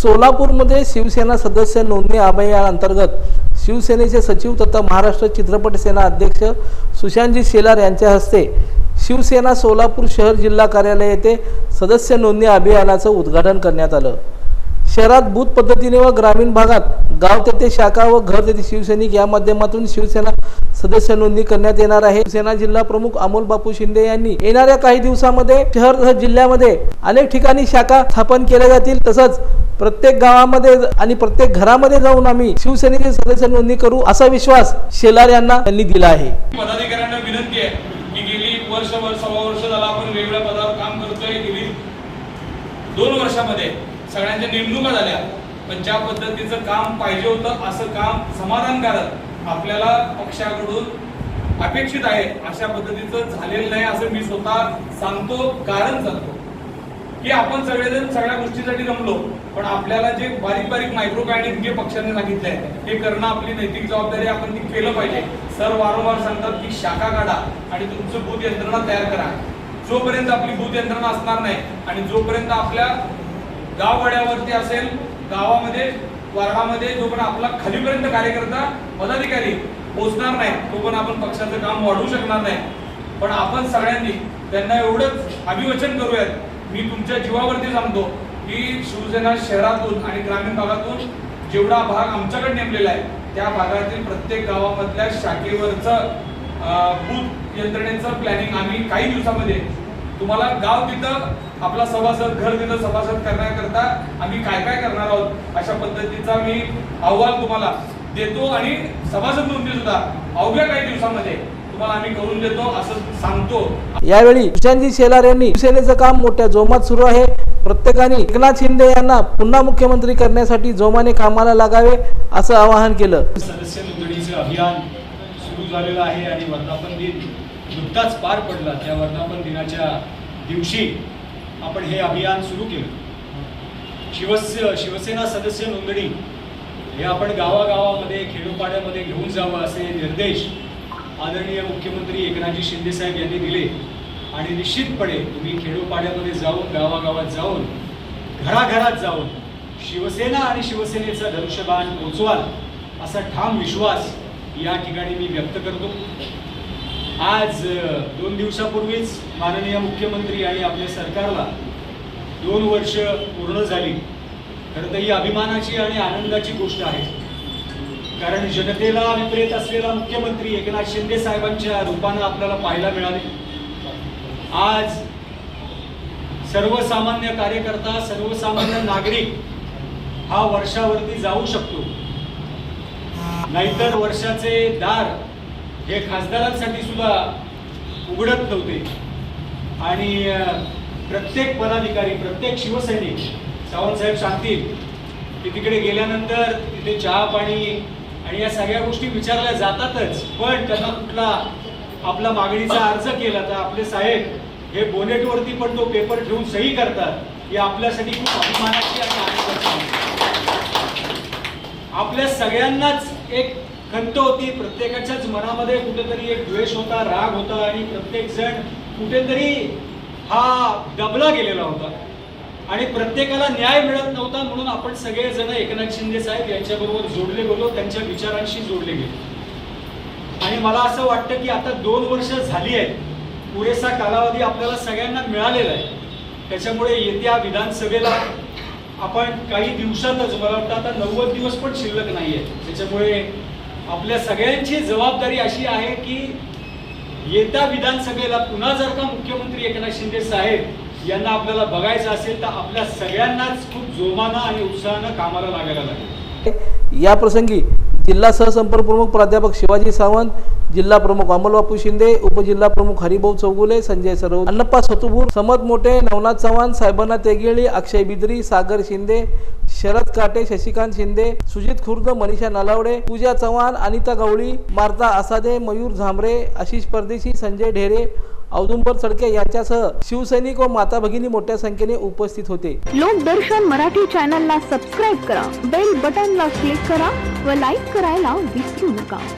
सोलापूरमध्ये शिवसेना सदस्य नोंदणी अभियानांतर्गत शिवसेनेचे सचिव तथा महाराष्ट्र चित्रपट सेना अध्यक्ष सुशांतजी शेलार यांच्या हस्ते शिवसेना सोलापूर शहर जिल्हा कार्यालय येथे सदस्य नोंदणी अभियानाचं उद्घाटन करण्यात आलं. शहरात बूथ पद्धतीने व ग्रामीण भागात गाव तेथे शाखा व घर तेथे शिवसैनिक या माध्यमातून शिवसेना सदस्य नोंदणी करण्यात येणार आहे. सेना जिल्हा प्रमुख अमोल बापू शिंदे यांनी येणाऱ्या काही दिवसामध्ये शहर तसंच जिल्ह्यामध्ये अनेक ठिकाणी शाखा स्थापन केल्या जातील. तसंच प्रत्येक गावामध्ये आणि प्रत्येक घरामध्ये जाऊन आम्ही शिवसेनेचे सदस्य नोंदणी करू असा विश्वास शेलार यांना त्यांनी दिला आहे. पदाधिकाऱ्यांना विनंती आहे की गेली वर्षभर सव्वा वर्ष झाला आपण वेगळ्या पदावर काम करतोय गेली दोन वर्षामध्ये सगळ्यांच्या नेमणुका झाल्या. पण ज्या पद्धतीचं काम पाहिजे होतं असं काम समाधानकारक आपल्याला पक्षाकडून अपेक्षित आहे अशा पद्धतीचं झालेलं नाही असं मी स्वतः सांगतो कारण सांगतो. की आपण सगळेजण सगळ्या गोष्टीसाठी जमलो पण आपल्याला जे बारीक बारीक मायक्रो प्लॅनिंग जे पक्षाने सांगितलंय हे करणं आपली नैतिक जबाबदारी आपण ती केलं पाहिजे. सर वारंवार सांगतात की शाखा काढा आणि तुमचं बूथ यंत्रणा तयार करा. जोपर्यंत आपली बूथ यंत्रणा असणार नाही आणि जोपर्यंत आपल्या गाववाड्यावरती असेल गावामध्ये वार्डामध्ये पण आपला खालीपर्यंत कार्यकर्ता पदाधिकारी पोहोचणार नाही तो पण आपण पक्षाचं काम वाढवू शकणार नाही. पण आपण सगळ्यांनी त्यांना एवढंच अभिवचन करूयात. मी तुमच्या जीवावरती सांगतो की शिवसेना शहरातून आणि ग्रामीण भागातून जेवढा भाग आमच्याकडे नेमलेला आहे त्या भागातील प्रत्येक गावामधल्या शाखेवरचं बूथ यंत्रणेचं प्लॅनिंग आम्ही काही दिवसामध्ये तुम्हाला गाव तिथं आपला सभासद घर तिथं सभासद करण्याकरता आम्ही काय काय करणार आहोत? अशा पद्धतीचा मी अहवाल तुम्हाला देतो आणि सभासद नोंदणी सुद्धा अवघ्या काही दिवसामध्ये तुम्हाला आम्ही करून देतो असं सांगतो. यावेळी सुशांतजी शेलार यांनी शिवसेनेचं काम मोठ्या जोमात सुरू आहे. प्रत्येकाने एकनाथ शिंदे यांना पुन्हा मुख्यमंत्री करण्यासाठी जोमाने कामाला लागावे असं आवाहन केलं. सदस्य नोंदणीचं अभियान सुरू झालेलं आहे आणि वर्धापन दिन नुकताच पार पडला. त्या वर्धापन दिनाच्या दिवशी आपण हे अभियान सुरू केलं. शिवस्य शिवसेना सदस्य नोंदणी हे आपण गावागावामध्ये खेडोपाड्यामध्ये घेऊन जावं असे निर्देश आदरणीय मुख्यमंत्री एकनाथजी शिंदेसाहेब यांनी दिले. आणि निश्चितपणे तुम्ही खेडोपाड्यामध्ये जाऊन गावागावात जाऊन घराघरात जाऊन शिवसेना आणि शिवसेनेचं धनुष्यबाण पोचवाल असा ठाम विश्वास या ठिकाणी मी व्यक्त करतो. आज दोन दिवसापूर्वीच माननीय मुख्यमंत्री आणि आपल्या सरकारला दोन वर्ष पूर्ण झाली. खरं तर ही अभिमानाची आणि आनंदाची गोष्ट आहे. कारण जनतेला विपरीत असलेला मुख्यमंत्री एकनाथ शिंदे साहेबांच्या रूपानं आपल्याला पाहायला मिळाले. आज सर्वसामान्य कार्यकर्ता सर्वसामान्य नागरिक हा वर्षावरती जाऊ शकतो. नाहीतर वर्षाचे दार हे खासदारांसाठी सुद्धा उघडत नव्हते. आणि प्रत्येक पदाधिकारी प्रत्येक शिवसैनिक सावंतसाहेब सांगतील की तिकडे गेल्यानंतर तिथे चहा पाणी आणि या सगळ्या गोष्टी विचारल्या जातातच. पण त्यांना कुठला आपला मागणीचा अर्ज केला तर आपले साहेब हे बोनेटवरती पण तो पेपर ठेवून सही करतात ही आपल्यासाठी खूप अभिमानाची आणि आपल्या सगळ्यांनाच एक खंत होती. प्रत्येकाच्याच मनामध्ये कुठेतरी एक द्वेष होता राग होता आणि प्रत्येक जण कुठेतरी हा दबला गेलेला होता. आणि प्रत्येकाला न्याय मिळत नव्हता म्हणून आपण सगळेजण एकनाथ शिंदे साहेब यांच्याबरोबर जोडले गेलो त्यांच्या विचारांशी जोडले गेलो. आणि मला असं वाटतं की आता दोन वर्ष झाली आहेत. पुरेसा कालावधी आपल्याला सगळ्यांना मिळालेला आहे. त्याच्यामुळे येत्या विधानसभेला आपण काही दिवसातच मला वाटतं आता नव्वद दिवस पण शिल्लक नाही आहेत त्याच्यामुळे आपल्या सगळ्यांची जबाबदारी अशी आहे की येत्या विधानसभेला पुन्हा जर का मुख्यमंत्री एकनाथ शिंदे साहेब यांना आपल्याला बघायचं असेल तर आपल्या सगळ्यांनाच खूप जोमानं आणि उत्साहानं कामाला लागायला लागेल. या प्रसंगी जिल्हा सहसंपर्क प्रमुख प्राध्यापक शिवाजी सावंत जिल्हा प्रमुख अमलबापू शिंदे उपजिल्हा प्रमुख हरिभाऊ चौगुले संजय सरोवर अण्णप्पा सतुभूर समत मोठे नवनाथ चव्हाण साहेबांना तेगेळी अक्षय बिद्री सागर शिंदे शरद काटे शशिकांत शिंदे सुजित खुर्द मनीषा नलावडे पूजा चव्हाण अनिता गवळी मार्ता आसादे मयूर झांबरे आशिष परदेशी संजय ढेरे औदुंबर चडके यांच्यासह शिवसैनिक व माता भगिनी मोठ्या संख्येने उपस्थित होते. लोकदर्शन मराठी चॅनलला सबस्क्राईब करा बेल बटनला क्लिक करा व लाईक करायला विसरू नका.